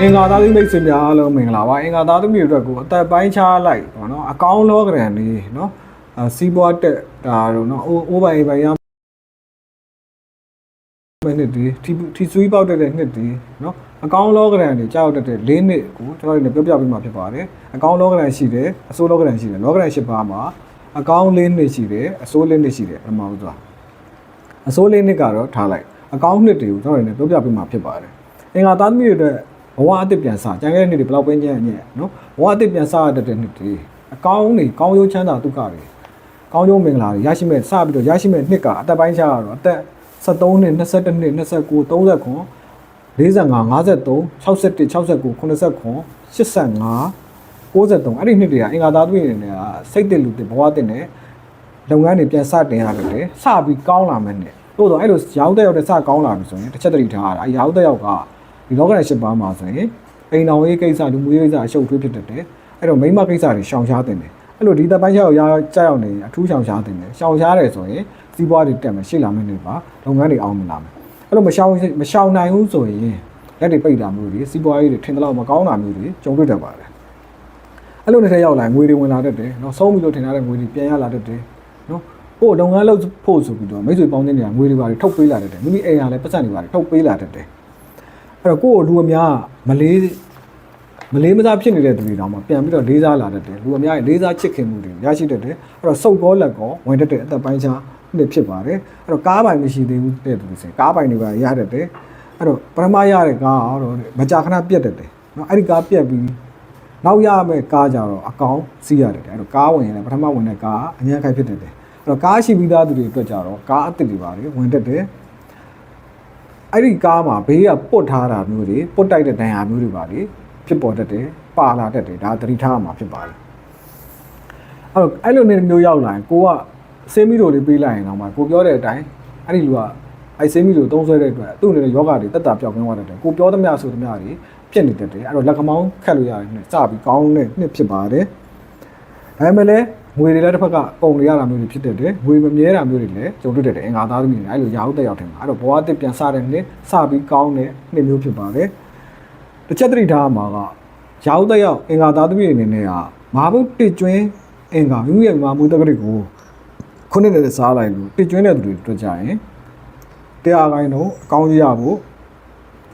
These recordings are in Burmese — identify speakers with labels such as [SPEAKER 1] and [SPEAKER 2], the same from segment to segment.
[SPEAKER 1] အင်္ဂါသားသမီးမိတ်ဆွေများအားလုံးမင်္ဂလာပါအင်္ဂါသားသမီးတွေအတွက်ကိုအသက်ပိုင်းခြားလိုက်ပေါ့နော်အကောင်းလောကရန်လေးနော်အစီးပွားတက်တာတို့နော်အိုးအိုးပိုင်ပိုင်ရမနှစ်ဒီထီထီဆွေးပေါက်တက်တဲ့နှစ်ဒီနော်အကောင်းလောကရန်တွေကြောက်တက်တဲ့၄နှစ်ကိုကျွန်တော်တို့လည်းပြောပြပေးမှာဖြစ်ပါတယ်အကောင်းလောကရန်ရှိတယ်အဆိုးလောကရန်ရှိတယ်လောကရန်၈ပါးမှာအကောင်း၄နှစ်ရှိတယ်အဆိုး၄နှစ်ရှိတယ်ပထမဦးစွာအစိုးလေးနှစ်ကတော့ထားလိုက်အကောင့်နှစ်တွေကိုကျွန်တော်တို့လည်းပြောပြပေးမှာဖြစ်ပါတယ်အင်္ဂါသားသမီးတွေအတွက် ဘဝအသစ်ပြန်စကြံခဲ့တဲ့နှစ်တွေဘယ်လောက်ပဲညံ့ညံ့နော်ဘဝအသစ်ပြန်စရတတ်တဲ့နှစ်တွေအကောင်းတွေကောင်းကျိုးချမ်းသာဒုက္ခတွေကောင်းကျိုးမင်္ဂလာတွေရရှိမဲ့စပြီးတော့ရရှိမဲ့နှစ်ကအသက်ပိုင်းခြားကတော့အသက်73နှစ်22နှစ်29 30ခွန်45 53 61 69 89 85 93အဲ့ဒီနှစ်တွေကအင်္ဂါသားသမီးတွေနဲ့ကစိတ်တည်လူတည်ဘဝတည်နဲ့လုပ်ငန်းတွေပြန်စတင်ရတယ်လေစပြီးကောင်းလာမယ်နဲ့တို့တော့အဲ့လိုရောင်းတဲ့ရောက်တဲ့စကောင်းလာပြီဆိုရင်တစ်ချက်တတိထားရတာအဲရောင်းတဲ့ရောက်က ဒီလောကရန်ရှစ်ပါးမှာဆိုရင်အိမ်တော်ရေးကိစ္စလူမှုရေးကိစ္စအရှုပ်ထွေးဖြစ်တတ်တယ်အဲ့တော့မိမကိစ္စတွေရှောင်ရှားတင်တယ်အဲ့လိုဒီတပ်ပိုင်းချက်ရောက်ကြောက်ရောက်နေအထူးရှောင်ရှားတင်တယ်ရှောင်ရှားတယ်ဆိုရင်စီးပွားတွေတက်မယ်ရှေ့လာမယ်နေပါလုပ်ငန်းတွေအောင်မလာမယ်အဲ့လိုမရှောင်မရှောင်နိုင်ဘူးဆိုရင်လက်တွေပိတ်တာမျိုးတွေစီးပွားရေးတွေထင်တယ်လို့မကောင်းတာမျိုးတွေကြုံတွေ့တတ်ပါတယ်အဲ့လိုနဲ့ထဲရောက်လာငွေတွေဝင်လာတတ်တယ်နော်ဆုံးပြီလို့ထင်ထားတဲ့ငွေတွေပြန်ရလာတတ်တယ်နော်ကိုယ်လုပ်ငန်းလုပ်ဖို့ဆိုပြီးတော့မိတ်ဆွေပေါင်းတဲ့နေရာငွေတွေပါတွေထုတ်ပေးလာတတ်တယ်မိမိအိမ်ကလည်းပတ်စံတွေပါတွေထုတ်ပေးလာတတ်တယ် အဲ့တော့ကိုယ့်ကိုလူအများမလေးမလေးမစားဖြစ်နေတဲ့သူတွေတောင်မှပြန်ပြီးတော့လေးစားလာတတ်တယ်လူအများရဲ့လေးစားချစ်ခင်မှုတွေရရှိတတ်တယ်အဲ့တော့စုပ်ကောလက်ကောဝင်တတ်တဲ့အသက်ပိုင်းခြားနှစ်ဖြစ်ပါတယ်အဲ့တော့ကားပိုင်မရှိသေးဘူးတဲ့သူတွေဆိုရင်ကားပိုင်တွေပါရတတ်တယ်အဲ့တော့ပထမရတဲ့ကားကတော့မကြာခဏပြတ်တတ်တယ်နော်အဲ့ဒီကားပြတ်ပြီးနောက်ရမယ့်ကားကြတော့အကောင်စီးရတယ်အဲ့တော့ကားဝင်ရင်လည်းပထမဝင်တဲ့ကားအញ្ញမ်းခိုက်ဖြစ်တတ်တယ်အဲ့တော့ကားရှိပြီးသားသူတွေအတွက်ကြတော့ကားအစ်စ်တွေပါလေဝင်တက်တယ် အဲ့ဒီကားမှာဘေးကပုတ်ထားတာမျိုးတွေပုတ်တိုက်တဲ့ဒဏ်ရာမျိုးတွေပါလေဖြစ်ပေါ်တတ်တယ်ပါလာတတ်တယ်ဒါသတိထားရမှာဖြစ်ပါလေအဲ့တော့အဲ့လိုနေမျိုးရောက်လာရင်ကိုကဆေးမီတို့လေးပေးလိုက်ရင်တော့မှကိုပြောတဲ့အတိုင်းအဲ့ဒီလူကအဲ့ဆေးမီတို့သုံးဆွဲတဲ့အတွက်သူ့အနေနဲ့ယောဂတွေတက်တာပြောက်ကွင်းသွားတတ်တယ်ကိုပြောသမျှဆိုသမျှတွေဖြစ်နေတတ်တယ်အဲ့တော့လက်ကမောင်းခတ်လို့ရတယ်နဲ့စပြီးကောင်းတဲ့နှစ်ဖြစ်ပါတယ်ဒါပေမဲ့လည်း ငွေတွေလည်းတစ်ဖက်ကပုံနေရတာမျိုးတွေဖြစ်တတ်တယ်ငွေမမြဲတာမျိုးတွေလည်းကြုံတွေ့တတ်တယ်အင်္ဂါသားသမီးတွေအဲ့လိုရာဟုတက်ရောက်တယ်မှာအဲ့တော့ဘဝအသစ်ပြန်စတဲ့နှစ်စပြီးကောင်းတဲ့နှစ်မျိုးဖြစ်ပါတယ်တစ်ချက်သတိထားရမှာကရာဟုတက်ရောက်အင်္ဂါသားသမီးတွေအနေနဲ့ကမာဘုတ်တစ်ကျွင်းအင်္ဂါမိမိရဲ့မာမူတက္ကရာကိုခုနှစ်နဲ့စားလိုက်လို့တစ်ကျွင်းတဲ့သူတွေတွေ့ကြရင်တရားကိုင်းတော့အကောင်းကြီးရဖို့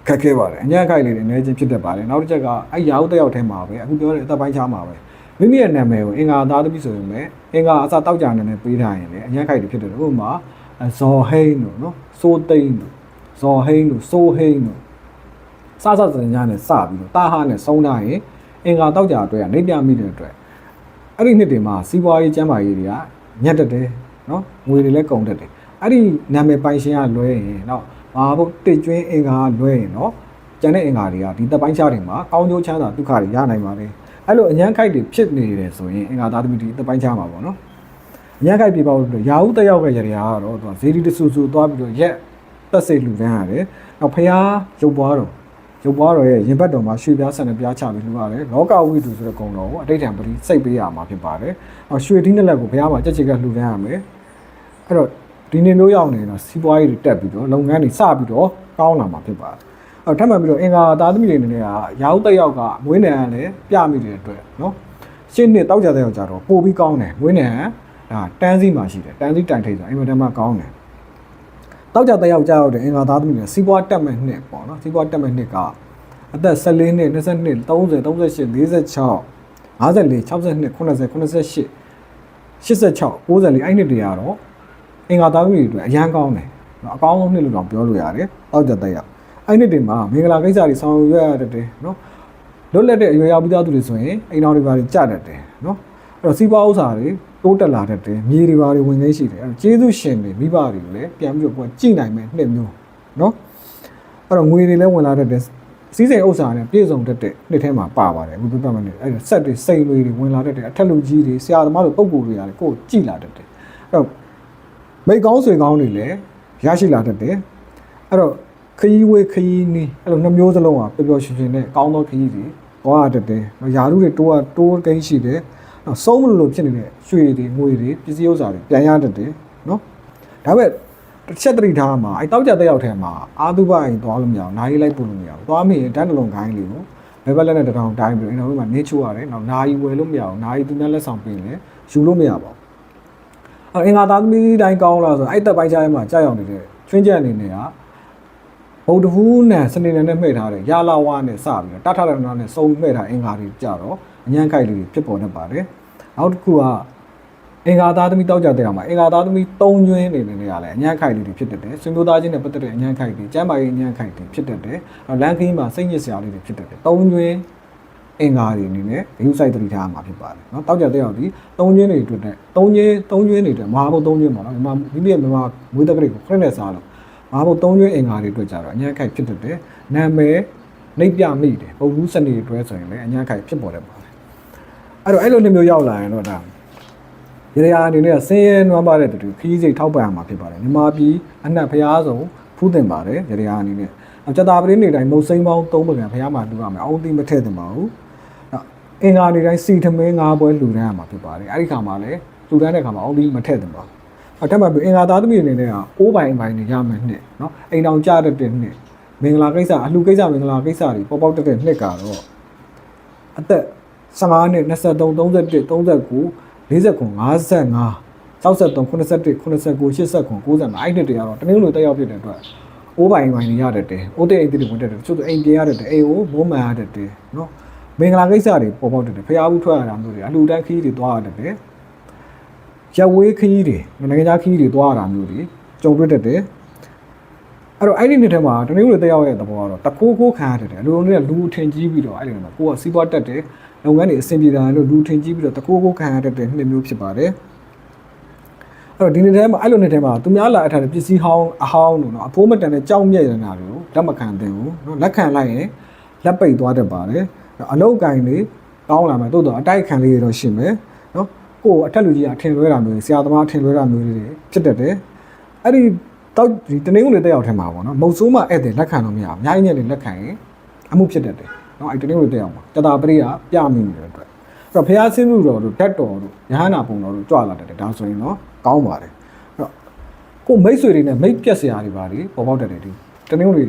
[SPEAKER 1] ခက်ခဲပါတယ်အញ្ញက်ခိုက်လေးတွေအနည်းချင်းဖြစ်တတ်ပါတယ်နောက်တစ်ချက်ကအဲ့ရာဟုတက်ရောက်ထဲမှာပဲအခုပြောတဲ့အသက်ပိုင်းခြားမှာပဲ မိမိရဲ့နာမည်ကိုအင်္ဂါသားသမီးဆိုရင်လည်းအင်္ဂါအစတောက်ကြနေနဲ့ပေးထားရင်လည်းအញ្ញက်ခိုက်တွေဖြစ်တယ်ဥပမာဇော်ဟိန်းတို့နော်စိုးသိန်းတို့ဇော်ဟိန်းတို့စိုးဟိန်းတို့စစစညာနဲ့စပြီးတော့တာဟာနဲ့ဆုံးထားရင်အင်္ဂါတောက်ကြအတွက်ကနေပြမိတဲ့အတွက်အဲ့ဒီနှစ်တွေမှာစီးပွားရေးကျန်းမာရေးတွေကညက်တက်တယ်နော်ငွေတွေလည်းကုန်တက်တယ်အဲ့ဒီနာမည်ပိုင်ရှင်ကလွဲရင်နော်ဘာဘုတ်တစ်ကျွင်းအင်္ဂါကလွဲရင်နော်ကျန်တဲ့အင်္ဂါတွေကဒီတပ်ပိုင်းခြားတွေမှာကောင်းကျိုးချမ်းသာဒုက္ခတွေရနိုင်ပါတယ် အဲ့လိုအញ្ញမ်းခိုက်တွေဖြစ်နေတယ်ဆိုရင်အင်္ဂါသားသမီးတွေအပိုင်းချမှာပေါ့နော်အញ្ញမ်းခိုက်ပြပါလို့ရာဟုတက်ရောက်ခဲ့ကြရကတော့သူကဇေဒီတဆူဆူသွားပြီးတော့ရက်တက်စိတ်လှူဒန်းရတယ်နောက်ဖျားရုပ်ပွားတော်ရုပ်ပွားတော်ရဲ့ရင်ဘတ်တော်မှာရွှေပြားဆန်တဲ့ပြားချပြီးလှူရတယ်လောကဝိတုဆိုတဲ့ကုံတော်ကိုအတိတ်တံပတိစိတ်ပေးရမှာဖြစ်ပါတယ်နောက်ရွှေထီးနှစ်လက်ကိုဘုရားမှာကြက်ချက်ကလှူဒန်းရမယ်အဲ့တော့ဒီနေ့မျိုးရောက်နေတော့စီးပွားရေးတွေတက်ပြီးတော့လုပ်ငန်းတွေစပြီးတော့ကောင်းလာမှာဖြစ်ပါတယ် အဲ့ထပ်မှန်ပြီးတော့အင်္ဂါသားသမီးတွေအနေနဲ့ကရာဟုတက်ယောက်ကမွေးနံကလည်းပြမိတဲ့အတွက်နော်ရှင်းနှစ်တောက်ကြတဲ့ယောက်ကြတော့ပို့ပြီးကောင်းတယ်မွေးနံဒါတန်းစီမှာရှိတယ်တန်းစီတိုင်ထိတ်ဆိုအိမ်မတန်းမှာကောင်းတယ်တောက်ကြတဲ့ယောက်ကြရောက်တဲ့အင်္ဂါသားသမီးတွေစီးပွားတက်မဲ့နှစ်ပေါ့နော်စီးပွားတက်မဲ့နှစ်ကအသက်14နှစ်22 30 38 46 54 62 80 88 86 90အဲ့နှစ်တွေကတော့အင်္ဂါသားသမီးတွေအတွက်အရန်ကောင်းတယ်နော်အကောင်းဆုံးနှစ်လို့တော့ပြောလို့ရတယ်တောက်ကြတဲ့ယောက် အဲ့နှစ်တင်မှာမင်္ဂလာကိစ္စတွေဆောင်ရွက်ရတတ်တယ်နော်လွတ်လပ်တဲ့အရွယ်ရောက်ပြီးသားသူတွေဆိုရင်အိမ်တော်တွေပါကြတတ်တယ်နော်အဲ့တော့စီးပွားဥစ္စာတွေတိုးတက်လာတတ်တယ်မြေတွေပါတွေဝင်နေရှိတယ်အဲ့တော့ကျေးဇူးရှင်တွေမိဘတွေကိုလည်းပြန်ပြီးတော့ကိုယ်ကြည့်နိုင်မယ်နှစ်မျိုးနော်အဲ့တော့ငွေတွေလည်းဝင်လာတတ်တယ်စီးစိမ်ဥစ္စာနဲ့ပြည့်စုံတတ်တဲ့နှစ်ထဲမှာပါပါတယ်အခုပြပြမယ်အဲ့တော့ဆက်တွေစိန်တွေတွေဝင်လာတတ်တယ်အထက်လူကြီးတွေဆရာသမားတွေပုံကိုယ်တွေကလည်းကိုယ်ကြည့်လာတတ်တယ်အဲ့တော့မိကောင်းဆွေကောင်းတွေလည်းရရှိလာတတ်တယ်အဲ့တော့ ခရီးဝေးခရီးနီးအဲ့လိုနှမျိုးစလုံးอ่ะပျော်ပျော်ရွှင်ရွှင်နဲ့ကောင်းသောခရီးတွေသွားရတတ်တယ်။နော်ယာရုတွေတိုးရတိုးကိန်းရှိတယ်။နော်ဆုံးမလို့လို့ဖြစ်နေတဲ့ရွှေတွေငွေတွေပစ္စည်းဥစ္စာတွေပြန်ရတတ်တယ်နော်။ဒါပေမဲ့တစ်ချက်တတိထားမှာအဲတောက်ကြတဲ့ရောက်ထဲမှာအာသုဘအိမ်သွားလို့မရအောင်နားရီလိုက်ပို့လို့မရဘူးသွားမိရင်တန်းတလုံးခိုင်းလေးကိုဘယ်ဘက်လက်နဲ့တထောင်တိုင်းပြီးတော့အဲ့တော့မှနင်းချိုးရတယ်နောက်နားရီဝယ်လို့မရအောင်နားရီသူများလက်ဆောင်ပေးရင်ယူလို့မရပါဘူးအဲ့အင်္ဂါသားသမီးတိုင်းကောင်းလားဆိုတော့အဲ့တက်ပိုင်းခြားထဲမှာကြာရောက်နေတဲ့ချွင်းချက်အနေနဲ့က ဗုဒ္ဓဟူးနဲ့စနေနေ့နဲ့မှဲ့ထားတယ်ရာလာဝါနဲ့စပြီးတော့တထရဏနဲ့စုံမှဲ့ထားအင်္ဂါတွေကြတော့အញ្ញံခိုက်လေးဖြစ်ပေါ်တတ်ပါတယ်နောက်တစ်ခုကအင်္ဂါသားသမီးတောက်ကြတဲ့အောင်မှာအင်္ဂါသားသမီး၃ကျွင်းနေနေရလဲအញ្ញံခိုက်လေးတွေဖြစ်တတ်တယ်ဆွေမျိုးသားချင်းနဲ့ပတ်သက်တဲ့အញ្ញံခိုက်တွေကျမ်းမာရေးအញ្ញံခိုက်တွေဖြစ်တတ်တယ်လမ်းခင်းမှာစိတ်ညစ်စရာလေးတွေဖြစ်တတ်တယ်၃ကျွင်းအင်္ဂါတွေအနေနဲ့ဂရုစိုက်တတိထားမှာဖြစ်ပါတယ်เนาะတောက်ကြတဲ့အောင်ဒီ၃ကျွင်းတွေအတွက်နဲ့၃ကျွင်း၃ကျွင်းတွေအတွက်မဟာဘုတ်၃ကျွင်းပေါ့နော်မြန်မာမိမိရဲ့မြန်မာမွေးတက်ကလေးကိုခရစ်နဲ့စားလို့မဟာ ဘာမို့သုံးရွေးအင်္ဂါတွေအတွက်ကြတော့အညာခိုက်ဖြစ်တတ်တယ်။နာမည်နှိပ်ပြမိတယ်ပုံဘူးစနေတွဲဆိုရင်လည်းအညာခိုက်ဖြစ်ပေါ်တယ်ပေါ့။အဲ့တော့အဲ့လိုမျိုးရောက်လာရင်တော့ဒါရရအနေနဲ့ဆင်းရဲနွမ်းပါတဲ့တူခီးစိတ်ထောက်ပံ့ရမှာဖြစ်ပါတယ်မြမပြည်အနှက်ဖျားဆုံးဖူးတင်ပါတယ်ရရအနေနဲ့အကြတာပရင်းနေတိုင်းမုတ်စိမ်းပေါင်း၃ပုံကဖျားမှာလူရမယ်အောင်သိမထည့်တင်ပါဘူးအင်္ဂါနေတိုင်းစီထမင်း၅ပွဲလူတန်းရမှာဖြစ်ပါတယ်အဲ့ဒီခါမှာလည်းလူတန်းတဲ့ခါမှာအောင်သိမထည့်တင်ပါဘူး အထက်မှာပြီးအင်္ဂါသားသမီးအနေနဲ့ကအိုးပိုင်ပိုင်နေရမယ်နှစ်နော်အိမ်တော်ကြတဲ့တဲ့နှစ်မင်္ဂလာကိစ္စအလှကိစ္စမင်္ဂလာကိစ္စတွေပေါ်ပေါက်တဲ့နှစ်ကတော့အသက်15နှစ်23 31 39 49 55 63 81 89 89 89အဲ့နှစ်တွေကတော့တမျိုးလိုတက်ရောက်ဖြစ်တဲ့အတွက်အိုးပိုင်ပိုင်နေရတတ်တယ်အိုးတဲ့အိမ်တွေဝင်တတ်တယ်တချို့အိမ်ပြင်ရတတ်တယ်အိမ်ကိုမိုးမှန်ရတတ်တယ်နော်မင်္ဂလာကိစ္စတွေပေါ်ပေါက်တတ်တယ်ဖျားဘူးထွက်ရတာမျိုးတွေအလှူဒန်းခီးတွေသွားရတတ်တယ် ရက်ဝေးခီးတွေနိုင်ငံခြားခီးတွေသွားရတာမျိုးတွေကြုံတွေ့တတ်တယ်အဲ့တော့အဲ့ဒီနှစ်ထဲမှာတမျိုးလိုတက်ရောက်ရဲ့သဘောကတော့တကိုးကိုးခံရတတ်တယ်အလိုလိုနဲ့လူထင်ကြီးပြီးတော့အဲ့ဒီမှာကိုကစီးပွားတက်တယ်လုပ်ငန်းတွေအဆင်ပြေတာလို့လူထင်ကြီးပြီးတော့တကိုးကိုးခံရတတ်တဲ့နှစ်မျိုးဖြစ်ပါတယ်အဲ့တော့ဒီနေ့ထဲမှာအဲ့လိုနေ့ထဲမှာသူများလာအထားတဲ့ပစ္စည်းဟောင်းအဟောင်းတို့နော်အဖိုးမတန်တဲ့ကြောက်မြက်ရတာတွေကိုလက်မခံသင့်ဘူးနော်လက်ခံလိုက်ရင်လက်ပိတ်သွားတတ်ပါတယ်အလုတ်ကင်လေးကောင်းလာမယ်တိုးတော့အတိုက်ခံလေးတွေတော့ရှိမယ်နော် ကိုယ်အထက်လူကြီးအထင်လွဲတာမျိုးဆရာသမားအထင်လွဲတာမျိုးတွေဖြစ်တတ်တယ်အဲ့ဒီတော့ဒီတနင်္ဂနွေတက်ရောက်ထဲမှာပေါ့နော်မုတ်ဆိုးမဧည့်သည်လက်ခံလို့မရဘူးအများကြီးနဲ့လက်ခံရင်အမှုဖြစ်တတ်တယ်နော်အဲ့တနင်္ဂနွေတက်ရောက်မှာတတာပရိယပြမိနေတဲ့အတွက်အဲ့တော့ဖះဆင်းမှုတော်တို့ဓာတ်တော်တို့ရဟန္တာပုံတော်တို့ကြွလာတတ်တယ်ဒါဆိုရင်တော့ကောင်းပါတယ်အဲ့တော့ကိုမိတ်ဆွေတွေနဲ့မိတ်ပြက်စရာတွေပါလေပေါ်ပေါက်တတ်တယ်ဒီတနင်္ဂနွေ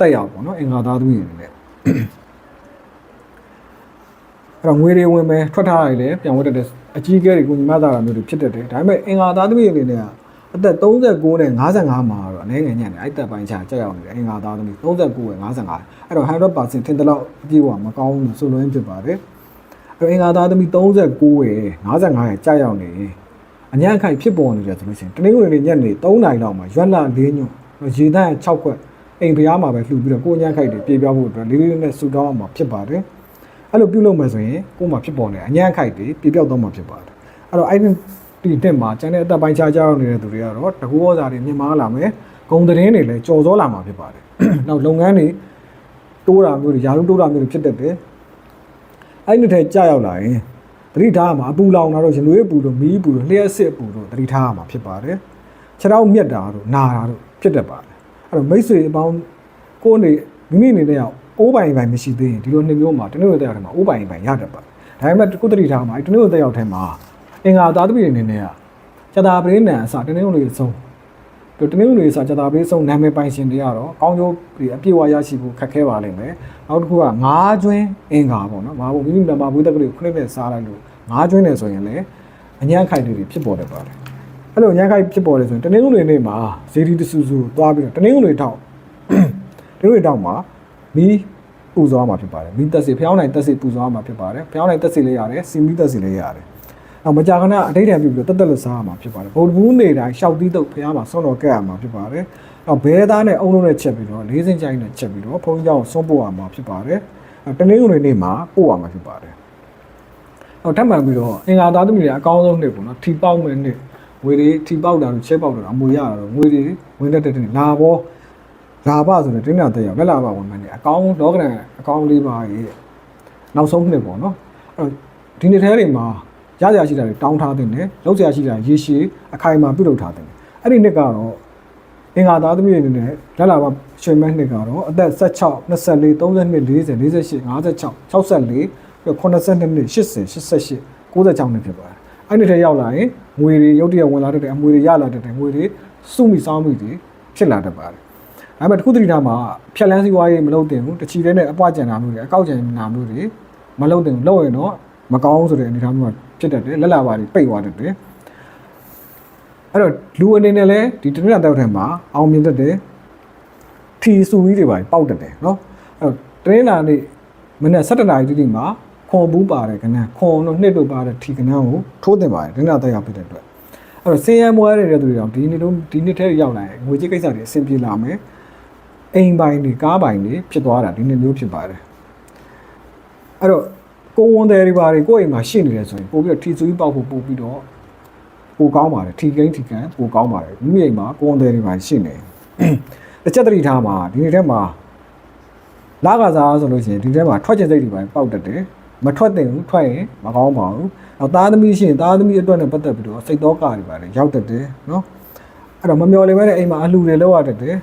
[SPEAKER 1] တက်ရောက်ပေါ့နော်အင်္ဂါသားသူရင်လည်း အဲ့တော့ငွေတွေဝင်မယ်ထွက်ထားရတယ်လည်းပြန်ဝတ်တတ်တယ်အကြီးအကဲတွေကိုညီမသားတာမျိုးတွေဖြစ်တတ်တယ်ဒါပေမဲ့အင်္ဂါသားသမီးအနေနဲ့ကအသက်39နဲ့55မှာတော့အနေငယ်ညံ့တယ်အဲ့တက်ပိုင်းချာကြောက်ရောက်နေတယ်အင်္ဂါသားသမီး39နဲ့55အဲ့တော့100%ထင်တယ်လို့အပြည့်အဝမကောင်းဘူးဆိုလို့ဖြစ်ပါတယ်အဲ့တော့အင်္ဂါသားသမီး39ရဲ့55ရဲ့ကြောက်ရောက်နေအညံ့ခိုင်ဖြစ်ပေါ်နေတယ်ဆိုလို့ရှိရင်တနင်္ဂနွေနေ့ညနေ3နာရီလောက်မှာရွက်လာ၄ညွန့်ရေတန်း6ခွက်အိမ်ဖျားမှာပဲလှူပြီးတော့ကိုညံ့ခိုက်တွေပြေပြောင်းဖို့အတွက်လေးလေးနဲ့ဆူတောင်းအောင်မှာဖြစ်ပါတယ် အဲ့လိုပြုလုပ်မယ်ဆိုရင်ကို့မှာဖြစ်ပေါ်နေအညံ့ခိုက်တွေပြေပြောက်တော့မှာဖြစ်ပါတယ်အဲ့တော့အဲ့ဒီဒီနှစ်မှာကျန်တဲ့အသက်ပိုင်းခြားခြားနေတဲ့သူတွေကတော့တကူဩဇာတွေမြင်မာလာမယ်ဂုံသတင်းတွေလည်းကြော်စောလာမှာဖြစ်ပါတယ်နောက်လုပ်ငန်းတွေတိုးတာမျိုးတွေယာရုတိုးတာမျိုးတွေဖြစ်တတ်တယ်အဲ့ဒီနှစ်ထဲကြာရောက်လာရင်သတိထားမှာအပူလောင်တာတို့ရနွေးပူတို့မီးပူတို့လျှက်စစ်ပူတို့သတိထားမှာဖြစ်ပါတယ်ခြေထောက်မြက်တာတို့နာတာတို့ဖြစ်တတ်ပါတယ်အဲ့တော့မိတ်ဆွေအပေါင်းကိုယ်နေမိမိအနေနဲ့အိုး အိုးပိုင်ပိုင်မရှိသေးရင်ဒီလိုနှစ်မျိုးမှာတနည်းတစ်ယောက်ထဲမှာအိုးပိုင်ပိုင်ရတတ်ပါတယ်ဒါပေမဲ့ကုသတိထားမှာတနည်းတစ်ယောက်ထဲမှာအင်္ဂါသာသမီတွေအနေနဲ့ကကျတာပရိနံအစတနည်းလုံးလေးဆုံးဒီတနည်းလုံးလေးစကျတာပရိဆုံးနာမည်ပိုင်ရှင်တွေကတော့ကောင်းကျိုးဒီအပြည့်အဝရရှိဖို့ခက်ခဲပါလိမ့်မယ်နောက်တစ်ခုကငါးကျွင်းအင်္ဂါပေါ့နော်မာဘုံမိမိနံပါတ်ဝိသက်ကလေးခုနှစ်နဲ့စားလိုက်လို့ငါးကျွင်းတယ်ဆိုရင်လည်းအညံ့ခိုက်တွေဖြစ်ပေါ်တတ်ပါတယ်အဲ့လိုညံ့ခိုက်ဖြစ်ပေါ်တယ်ဆိုရင်တနည်းလုံးတွေနေ့မှာဇေဒီတဆူဆူသွားပြီးတော့တနည်းလုံးတွေထောက်တနည်းလုံးတွေထောက်မှာမီး ပူဇော်မှာဖြစ်ပါတယ်မီးတက်စီဖျောင်းနိုင်တက်စီပူဇော်မှာဖြစ်ပါတယ်ဖျောင်းနိုင်တက်စီလေးရတယ်စီမီတက်စီလေးရတယ်နောက်မကြာခဏအတိတ်တံပြုပြီးတော့တက်တက်လို့စားရမှာဖြစ်ပါတယ်ဗုဒ္ဓဘူးနေတိုင်းရှောက်သီးတုပ်ဖျားမှာဆွန့်တော်ကက်ရမှာဖြစ်ပါတယ်နောက်ဘဲသားနဲ့အုံလုံးနဲ့ချက်ပြီးတော့လေးစင်ကြိုင်းနဲ့ချက်ပြီးတော့ဘုန်းကြီးကျောင်းဆွန့်ပို့ရမှာဖြစ်ပါတယ်တနင်္ဂနွေနေ့မှာပို့ရမှာဖြစ်ပါတယ်နောက်ထပ်မှန်ပြီးတော့အင်္ဂါသားသမီးတွေအကောင်းဆုံးနှစ်ပေါ့နော်ထီပေါက်မဲ့နှစ်ငွေတွေထီပေါက်တာတို့ချက်ပေါက်တာတို့အမွေရတာတို့ငွေတွေဝင်တဲ့တဲ့လာဘော လာဘဆိုတဲ့တင်းနာတဲ့ရောက်လက်လာဘဝင်မယ်နေအကောင်းလောကရန်အကောင်းလေးပါရေးနောက်ဆုံးနှစ်ပေါ့နော်အဲ့တော့ဒီနှစ်ထဲတွေမှာရစရာရှိတာတွေတောင်းထားတဲ့နဲ့လောက်စရာရှိတာရေရှည်အခိုင်အမာပြုလုပ်ထားတဲ့အဲ့ဒီနှစ်ကတော့အင်္ဂါသားသမီးတွေအနေနဲ့လက်လာဘရွှေမဲနှစ်ကတော့အသက်16 24 32 40 48 56 64ပြီးတော့82နှစ်80 88 96နှစ်ဖြစ်ပါတယ်အဲ့ဒီထဲရောက်လာရင်ငွေတွေရုတ်တရက်ဝင်လာတဲ့အမွေတွေရလာတဲ့အငွေတွေစုမိစောင်းမိတွေဖြစ်လာတတ်ပါတယ် ဒါပေမဲ့တစ်ခုတတိထားမှာဖြက်လန်းစီးပွားရေးမလုပ်တင်ဘူးတချီတဲ့နဲ့အပွားကြံတာမျိုးတွေအကောက်ကြံတာမျိုးတွေမလုပ်တင်ဘူးလုပ်ရင်တော့မကောင်းဆိုတဲ့အနေအထားမျိုးကဖြစ်တတ်တယ်လက်လာပါတွေပိတ်သွားတတ်တယ်အဲ့တော့လူအနေနဲ့လည်းဒီတနင်္လာတောက်ထဲမှာအောင်မြင်တတ်တယ်ထီစုကြီးတွေပါပေါက်တတ်တယ်နော်အဲ့တော့တနင်္လာနေ့မနေ့7နာရီတိတိမှာခွန်ဘူးပါတယ်ခဏခွန်တို့နှစ်တို့ပါတဲ့ထီကနန်းကိုထိုးတင်ပါတယ်တနင်္လာတက်ရောက်ဖြစ်တဲ့အတွက်အဲ့တော့စင်ရမွားရတဲ့သူတွေတော့ဒီနေ့လုံးဒီနေ့ထဲရောက်လာရင်ငွေကြေးကိစ္စတွေအဆင်ပြေလာမယ် အိမ်ပိုင်းတွေကားပိုင်းတွေဖြစ်သွားတာဒီနေ့မျိုးဖြစ်ပါတယ်အဲ့တော့ကိုဝန်တယ်တွေပါတွေကိုယ့်အိမ်မှာရှိနေတယ်ဆိုရင်ပို့ပြီးတော့ထီစုကြီးပေါက်ဖို့ပို့ပြီးတော့ပိုကောင်းပါတယ်ထီကိန်းထီကန်ပိုကောင်းပါတယ်မိမိအိမ်မှာကိုဝန်တယ်တွေပါရှိနေတစ်ချက်တတိထားမှာဒီနေ့ထဲမှာလာကစားဆိုလို့ရှိရင်ဒီထဲမှာထွက်ကျင်စိတ်တွေပဲပေါက်တတ်တယ်မထွက်တင်ဘူးထွက်ရင်မကောင်းပါဘူးနောက်သားသမီးရှိရင်သားသမီးအတွက်နဲ့ပတ်သက်ပြီးတော့စိတ်တော့ကတွေပါတယ်ရောက်တတ်တယ်နော်အဲ့တော့မမျော်လင့်မဲတဲ့အိမ်မှာအလှူတွေလောက်ရတတ်တယ်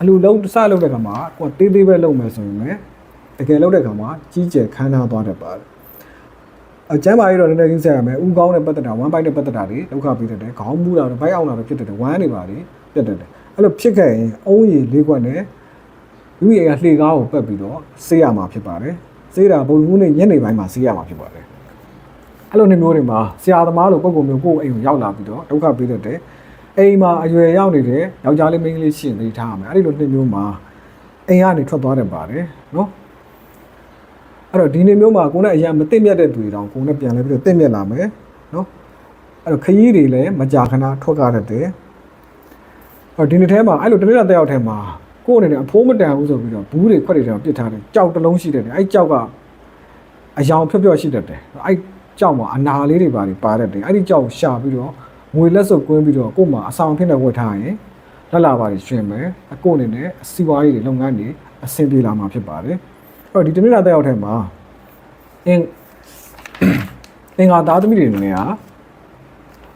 [SPEAKER 1] အလှူလုံးစလုပ်တဲ့ခါမှာကိုယ်တေးသေးပဲလုပ်မယ်ဆိုရင်လည်းတကယ်လုပ်တဲ့ခါမှာကြီးကျယ်ခမ်းနားသွားတတ်ပါတယ်အကျမ်းပါရီတော့နည်းနည်းကြီးဆက်ရမယ်ဥကောင်းနဲ့ပတ်သက်တာဝမ်းပိုက်နဲ့ပတ်သက်တာတွေဒုက္ခပေးတတ်တယ်ခေါင်းမူတာတော့ဘိုက်အောင်တာတော့ဖြစ်တတ်တယ်ဝမ်းနေပါလေပြတ်တတ်တယ်အဲ့လိုဖြစ်ခဲ့ရင်အုံးရည်လေးခွက်နဲ့လူရည်ကလှေကားကိုပက်ပြီးတော့ဆေးရမှာဖြစ်ပါတယ်ဆေးတာဘုံဘူးနဲ့ညနေပိုင်းမှာဆေးရမှာဖြစ်ပါတယ်အဲ့လိုနေမျိုးတွေမှာဆရာသမားလိုပုံပုံမျိုးကိုယ့်အိမ်ကိုရောက်လာပြီးတော့ဒုက္ခပေးတတ်တယ် အိမ်မှာအရွယ်ရောက်နေတဲ့ယောက်ျားလေးမိန်းကလေးရှင်းနေထားရမယ်အဲ့ဒီလိုနေမျိုးမှာအိမ်ကနေထွက်သွားတယ်ပါတယ်နော်အဲ့တော့ဒီနေမျိုးမှာကိုယ်နဲ့အရင်မသိမြတ်တဲ့သူတွေတောင်ကိုယ်နဲ့ပြန်လဲပြီးတော့သိမြတ်လာမယ်နော်အဲ့တော့ခရီးတွေလည်းမကြာခဏထွက်ကားတတ်တယ်ဟောဒီနေ့ထဲမှာအဲ့လိုတနေ့တော့တယောက်ထဲမှာကိုယ့်အနေနဲ့အဖိုးမတန်ဘူးဆိုပြီးတော့ဘူးတွေခွက်တွေထဲမှာပစ်ထားတယ်ကြောက်တစ်လုံးရှိတယ်အဲ့ကြောက်ကအယောင်ဖြော့ဖြော့ရှိတတ်တယ်အဲ့ကြောက်မှာအနာလေးတွေပါတွေပါတတ်တယ်အဲ့ဒီကြောက်ကိုရှာပြီးတော့ ငွေလက်စုပ်ကွင်းပြီးတော့ကို့မှာအဆောင်ထင်းနဲ့ဝတ်ထားရင်လက်လာပါရှင်မယ်အကို့အနေနဲ့အစီဝါးရေးတွေလုပ်ငန်းတွေအဆင်ပြေလာမှာဖြစ်ပါတယ်အဲ့တော့ဒီတနေ့လာတဲ့ရောက်ထဲမှာအင်းအင်္ဂါသားသမီးတွေအနေနဲ့က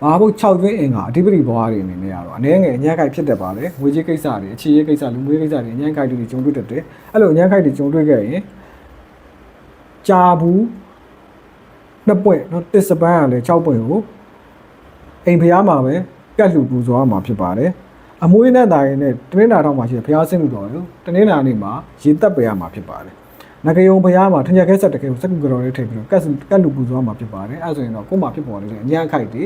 [SPEAKER 1] ဘာဖို့6ကျွင်းအင်္ဂါအဓိပတိဘဝတွေအနေနဲ့ကတော့အနည်းငယ်အညံ့ခိုက်ဖြစ်တတ်ပါတယ်ငွေကြေးကိစ္စတွေအခြေရေးကိစ္စလူမျိုးရေးကိစ္စတွေအညံ့ခိုက်တွေကြုံတွေ့တတ်တယ်အဲ့လိုအညံ့ခိုက်တွေကြုံတွေ့ခဲ့ရင်ကြာဘူးနှစ်ပွင့်နော်တစ်စပန်းကလည်း6ပွင့်ကို အိမ်ဖျားမှာပဲကတ်လူပူဇော်ရမှာဖြစ်ပါတယ်အမွေးနဲ့တာရင်နဲ့တနင်္လာတော့မှာရှိတဲ့ဖျားဆင်းလူတော်ကိုတနင်္လာနေ့မှာရေတက်ပေးရမှာဖြစ်ပါတယ်နဂယုံဖျားမှာထင်ရခဲဆက်တကယ်ကိုစက္ကူကြော်လေးထည့်ပြီးတော့ကတ်ကတ်လူပူဇော်ရမှာဖြစ်ပါတယ်အဲ့ဒါဆိုရင်တော့ကို့မှာဖြစ်ပေါ်နေတဲ့အញ្ញံ့ခိုက်တွေ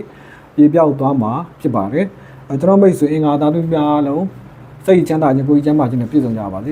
[SPEAKER 1] ပြေပြောက်သွားမှာဖြစ်ပါတယ်အဲကျွန်တော်မိတ်ဆွေအင်္ဂါသားတို့များလုံးစိတ်ချမ်းသာခြင်းကိုယ်ကြီးချမ်းသာခြင်းနဲ့ပြည့်စုံကြပါစေ